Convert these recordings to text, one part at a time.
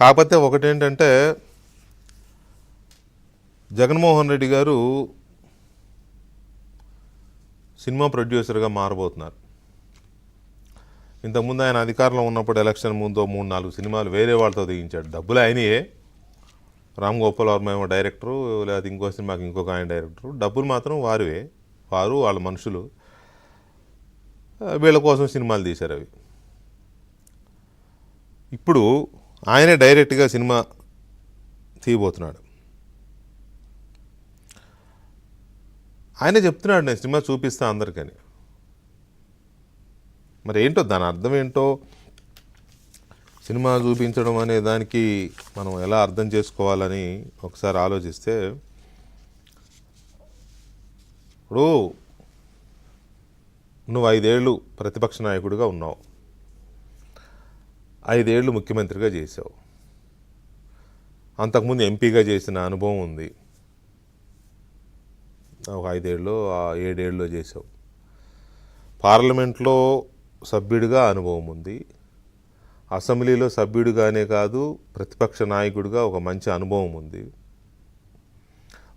కాకపోతే ఒకటేంటంటే జగన్మోహన్ రెడ్డి గారు సినిమా ప్రొడ్యూసర్గా మారబోతున్నారు. ఇంతకుముందు ఆయన అధికారంలో ఉన్నప్పుడు ఎలక్షన్ ముందు మూడు నాలుగు సినిమాలు వేరే వాళ్ళతో దిగించాడు డబ్బులు ఆయనయే. రామ్ గోపాల్ వర్మ ఏమో డైరెక్టరు లేదా ఇంకో సినిమాకి ఇంకొక ఆయన డైరెక్టరు. డబ్బులు మాత్రం వారివే. వారు వాళ్ళ మనుషులు. వీళ్ళ కోసం సినిమాలు తీశారు అవి. ఇప్పుడు ఆయనే డైరెక్ట్గా సినిమా తీయబోతున్నాడు. ఆయనే చెప్తున్నాడు నేను సినిమా చూపిస్తా అందరికని. మరి ఏంటో దాని అర్థం ఏంటో? సినిమా చూపించడం అనే దానికి మనం ఎలా అర్థం చేసుకోవాలని ఒకసారి ఆలోచిస్తే ఇప్పుడు నువ్వు ఐదేళ్ళు ప్రతిపక్ష నాయకుడిగా ఉన్నావు. ఐదేళ్ళు ముఖ్యమంత్రిగా చేసావు అంతకుముందు ఎంపీగా చేసిన అనుభవం ఉంది. ఒక ఐదేళ్ళు ఆ ఏడేళ్ళు చేసావు పార్లమెంట్లో సభ్యుడిగా అనుభవం ఉంది. అసెంబ్లీలో సభ్యుడిగానే కాదు ప్రతిపక్ష నాయకుడిగా ఒక మంచి అనుభవం ఉంది.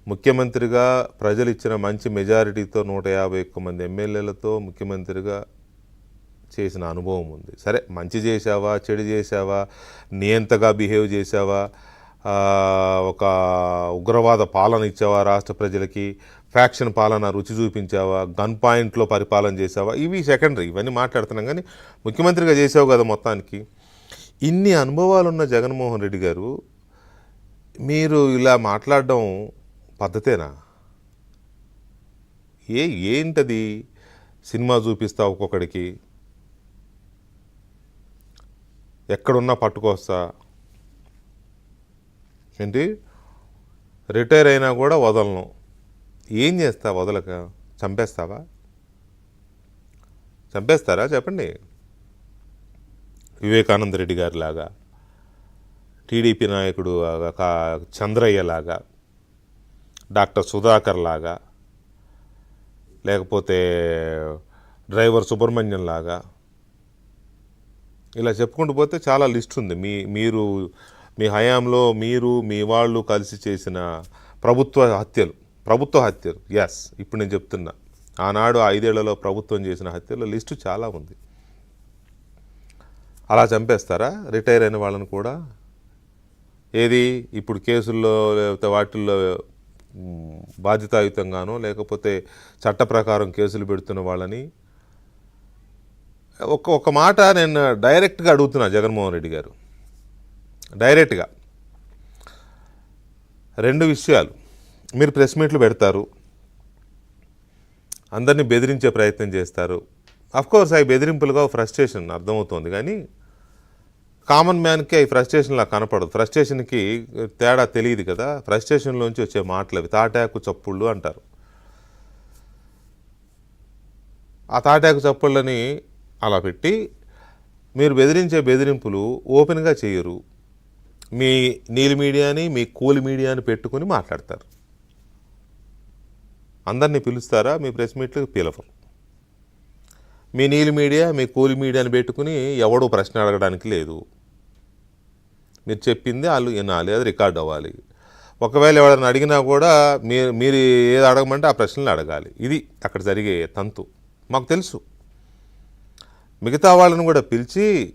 ముఖ్యమంత్రిగా ప్రజలు ఇచ్చిన మంచి మెజారిటీతో నూట యాభై ఒక్క మంది ఎమ్మెల్యేలతో ముఖ్యమంత్రిగా చేసిన అనుభవం ఉంది. సరే మంచి చేసావా చెడు చేసావా నియంతగా బిహేవ్ చేసావా ఒక ఉగ్రవాద పాలన ఇచ్చావా రాష్ట్ర ప్రజలకి? ఫ్యాక్షన్ పాలన రుచి చూపించావా? గన్ పాయింట్లో పరిపాలన చేసావా ఇవి సెకండరీ ఇవన్నీ మాట్లాడుతున్నాం. కానీ ముఖ్యమంత్రిగా చేసావు కదా మొత్తానికి. ఇన్ని అనుభవాలు ఉన్న జగన్మోహన్ రెడ్డి గారు మీరు ఇలా మాట్లాడడం పద్ధతేనా? ఏ ఏంటది? సినిమా చూపిస్తావు ఒక్కొక్కడికి. ఎక్కడున్నా పట్టుకొస్తా ఏంటి? రిటైర్ అయినా కూడా వదలను. ఏం చేస్తా వదలక? చంపేస్తావా? చంపేస్తారా? చెప్పండి. వివేకానంద రెడ్డి గారిలాగా టీడీపీ నాయకుడు చంద్రయ్యలాగా చంద్రయ్య లాగా డాక్టర్ సుధాకర్ లాగా లేకపోతే డ్రైవర్ సుబ్రహ్మణ్యం లాగా ఇలా చెప్పుకుంటూ పోతే చాలా లిస్ట్ ఉంది. మీ మీరు మీ హయాంలో మీరు మీ వాళ్ళు కలిసి చేసిన ప్రభుత్వ హత్యలు. ప్రభుత్వ హత్యలు. ఎస్ ఇప్పుడు నేను చెప్తున్నా. ఆనాడు ఐదేళ్ళలో ప్రభుత్వం చేసిన హత్యల లిస్టు చాలా ఉంది. అలా చంపేస్తారా? రిటైర్ అయిన వాళ్ళని కూడా? ఏది? ఇప్పుడు కేసుల్లో లేకపోతే వాటిల్లో బాధ్యతాయుతంగానో లేకపోతే చట్ట ప్రకారం కేసులు పెడుతున్న వాళ్ళని ఒక ఒక మాట నేను డైరెక్ట్గా అడుగుతున్నా జగన్మోహన్ రెడ్డి గారు. డైరెక్ట్గా. రెండు విషయాలు. మీరు ప్రెస్ మీట్లు పెడతారు. అందరినీ బెదిరించే ప్రయత్నం చేస్తారు. కోర్స్ అవి బెదిరింపులుగా ఫ్రస్ట్రేషన్ అర్థమవుతుంది. కానీ కామన్ మ్యాన్కి అవి ఫ్రస్ట్రేషన్లా కనపడదు. ఫ్రస్ట్రేషన్కి తేడా తెలియదు కదా. ఫ్రస్ట్రేషన్లోంచి వచ్చే మాటలు అవి. తాటాకు చప్పుళ్ళు అంటారు. ఆ తాటాకు చప్పుళ్ళని అలా పెట్టి మీరు బెదిరించే బెదిరింపులు ఓపెన్గా చేయరు. మీ నీలి మీడియాని మీ కూలి మీడియాని పెట్టుకుని మాట్లాడతారు. అందరినీ పిలుస్తారా? మీ ప్రెస్ మీట్లకు పిలవరు. మీ నీలి మీడియా మీ కూలి మీడియాని పెట్టుకుని ఎవడూ ప్రశ్న అడగడానికి లేదు. మీరు చెప్పింది వాళ్ళు వినాలి అది రికార్డ్ అవ్వాలి. ఒకవేళ ఎవరైనా అడిగినా కూడా మీరు మీరు ఏది అడగమంటే ఆ ప్రశ్నలు అడగాలి. ఇది అక్కడ జరిగే తంతు. మాకు తెలుసు. మిగతా వాళ్ళని కూడా పిలిచి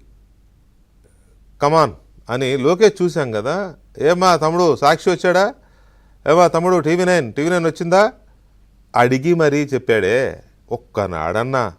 కమాన్ అని లోకేష్ చూశాం కదా. ఏమా తమ్ముడు సాక్షి వచ్చాడా? ఏమా తమ్ముడు టీవీ నైన్ టీవీ నైన్ వచ్చిందా? అడిగి మరీ చెప్పాడే. ఒక్కనాడన్నా